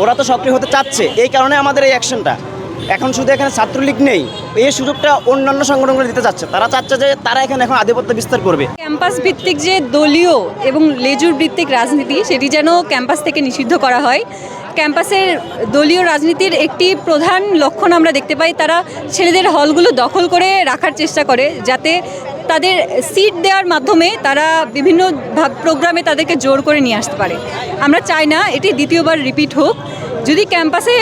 ওরা তো সক্রিয় হতে চাচ্ছে। এই কারণে আমাদের এই অ্যাকশনটা এখন শুধু এখানে ছাত্রলীগ নেই, এই সুযোগটা অন্যান্য সংগঠনগুলো দিতে চাচ্ছে। তারা চাচ্ছে যে তারা এখানে এখন আধিপত্য বিস্তার করবে। ক্যাম্পাস ভিত্তিক যে দলীয় এবং লেজুর ভিত্তিক রাজনীতি, সেটি যেন ক্যাম্পাস থেকে নিষিদ্ধ করা হয়। ক্যাম্পাসের দলীয় রাজনীতির একটি প্রধান লক্ষণ আমরা দেখতে পাই, তারা ছেলেদের হলগুলো দখল করে রাখার চেষ্টা করে, যাতে তাদের সিট দেওয়ার মাধ্যমে তারা বিভিন্ন প্রোগ্রামে তাদেরকে জোর করে নিয়ে আসতে পারে। আমরা চাই না এটি দ্বিতীয়বার রিপিট হোক। যদি ক্যাম্পাসে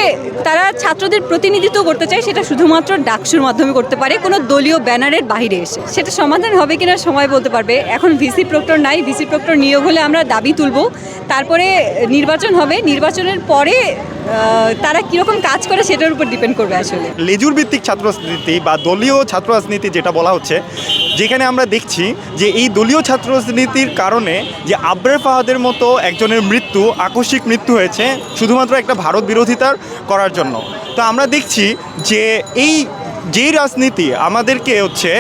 তারা ছাত্রদের প্রতিনিধিত্ব করতে চায়, সেটা শুধুমাত্র ডাকসুর মাধ্যমে করতে পারে। কোনো দলীয় ব্যানারের বাইরে এসে। সেটা সমাধান হবে কিনা সময় বলতে পারবে। এখন ভিসি প্রক্টর নাই। ভিসি প্রক্টর নিয়োগ হলে আমরা দাবি তুলব। তারপরে নির্বাচন হবে। নির্বাচনের পরে তারা কীরকম কাজ করে সেটার উপর ডিপেন্ড করবে আসলে। লেজুর ভিত্তিক ছাত্র রাজনীতি বা দলীয় ছাত্র রাজনীতি যেটা বলা হচ্ছে যেখানে আমরা দেখছি যে এই দলীয় ছাত্র রাজনীতির কারণে যে আব্রার ফাহাদের মতো একজনের মৃত্যু, আকস্মিক মৃত্যু হয়েছে, শুধুমাত্র একটা ভারত বিরোধিতার করার জন্য। তো আমরা দেখছি যে এই যেই রাজনীতি আমাদেরকে হচ্ছে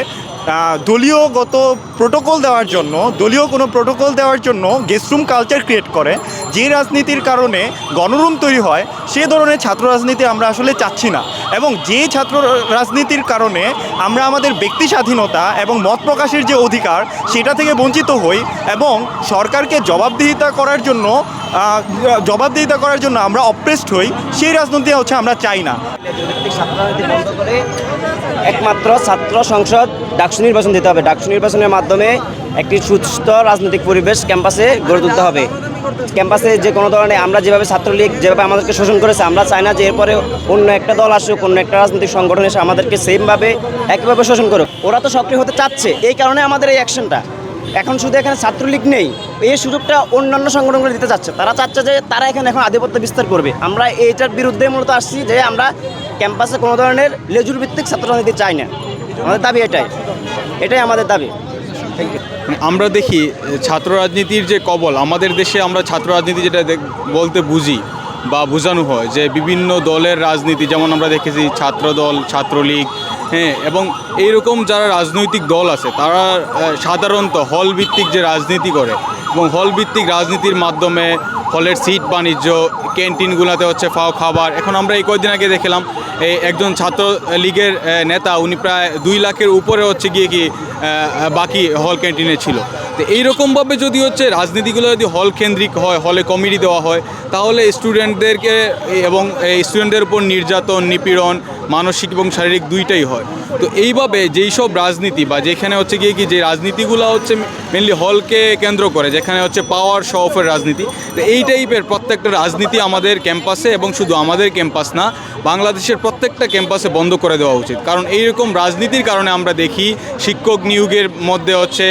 দলীয়গত প্রোটোকল দেওয়ার জন্য, দলীয় কোনো প্রোটোকল দেওয়ার জন্য গেস্টরুম কালচার ক্রিয়েট করে যে রাজনীতির কারণে গণরুম তৈরি হয়, সে ধরনের ছাত্র রাজনীতি আমরা আসলে চাচ্ছি না। এবং যে ছাত্র রাজনীতির কারণে আমরা আমাদের ব্যক্তি স্বাধীনতা এবং মত প্রকাশের যে অধিকার, সেটা থেকে বঞ্চিত হই এবং সরকারকে জবাবদিহিতা করার জন্য জবাবদিহিতা করার জন্য আমরা অপ্রেসড হই, সেই রাজনীতি হচ্ছে আমরা চাই না। একমাত্র ছাত্র সংসদ ডাকসু নির্বাচন দিতে হবে। ডাকসু নির্বাচনের মাধ্যমে একটি সুস্থ রাজনৈতিক পরিবেশ ক্যাম্পাসে গড়ে তুলতে হবে। ক্যাম্পাসে যে কোনো ধরনের আমরা যেভাবে ছাত্রলীগ যেভাবে আমাদেরকে শোষণ করেছে, আমরা চাই না যে এরপরে অন্য একটা দল আসুক, অন্য একটা রাজনৈতিক সংগঠন এসে আমাদেরকে সেমভাবে একইভাবে শোষণ করুক। ওরা তো সক্রিয় হতে চাচ্ছে, এই কারণে আমাদের এই অ্যাকশনটা এখন শুধু এখানে ছাত্রলীগ নেই, এই সুযোগটা অন্যান্য সংগঠনগুলো দিতে চাচ্ছে। তারা চাচ্ছে যে তারা এখানে এখন আধিপত্য বিস্তার করবে। আমরা এইটার বিরুদ্ধে মূলত আসছি যে আমরা ক্যাম্পাসে কোনো ধরনের লেজুর ভিত্তিক ছাত্র রাজনীতি চাই না। আমাদের দাবি এটাই এটাই আমাদের দাবি। আমরা দেখি ছাত্র রাজনীতির যে কবল, আমাদের দেশে আমরা ছাত্র রাজনীতি যেটা বলতে বুঝি বা বোঝানো হয় যে বিভিন্ন দলের রাজনীতি, যেমন আমরা দেখেছি ছাত্র দল ছাত্রলীগ হ্যাঁ এবং এইরকম যারা রাজনৈতিক দল আছে, তারা সাধারণত হল ভিত্তিক যে রাজনীতি করে এবং হলভিত্তিক রাজনীতির মাধ্যমে হলের সিট বাণিজ্য, ক্যান্টিনগুলোতে হচ্ছে ফাও খাবার। এখন আমরা এই কয়েকদিন আগে দেখলাম এই একজন ছাত্র লীগের নেতা, উনি প্রায় দুই লাখের উপরে হচ্ছে গিয়ে কি বাকি হল ক্যান্টিনে ছিল। তো এইরকমভাবে যদি হচ্ছে রাজনীতিগুলো যদি হল কেন্দ্রিক হয়, হলে কমিটি দেওয়া হয়, তাহলে স্টুডেন্টদেরকে এবং স্টুডেন্টদের উপর নির্যাতন, নিপীড়ন মানসিক এবং শারীরিক দুইটাই হয়। তো এইভাবে যেই সব রাজনীতি বা যেখানে হচ্ছে গিয়ে কি যে রাজনীতিগুলো হচ্ছে মেনলি হলকে কেন্দ্র করে, যেখানে হচ্ছে পাওয়ার শো অফের রাজনীতি, তো এই টাইপের প্রত্যেকটা রাজনীতি আমাদের ক্যাম্পাসে এবং শুধু আমাদের ক্যাম্পাস না, বাংলাদেশের প্রত্যেকটা ক্যাম্পাসে বন্ধ করে দেওয়া উচিত। কারণ এইরকম রাজনীতির কারণে আমরা দেখি শিক্ষক নিয়োগের মধ্যে হচ্ছে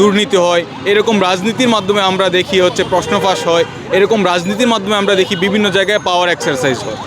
দুর্নীতি হয়। এরকম রাজনীতির মাধ্যমে আমরা দেখি হচ্ছে প্রশ্ন ফাঁস হয়। এরকম রাজনীতির মাধ্যমে আমরা দেখি বিভিন্ন জায়গায় পাওয়ার এক্সারসাইজ হয়।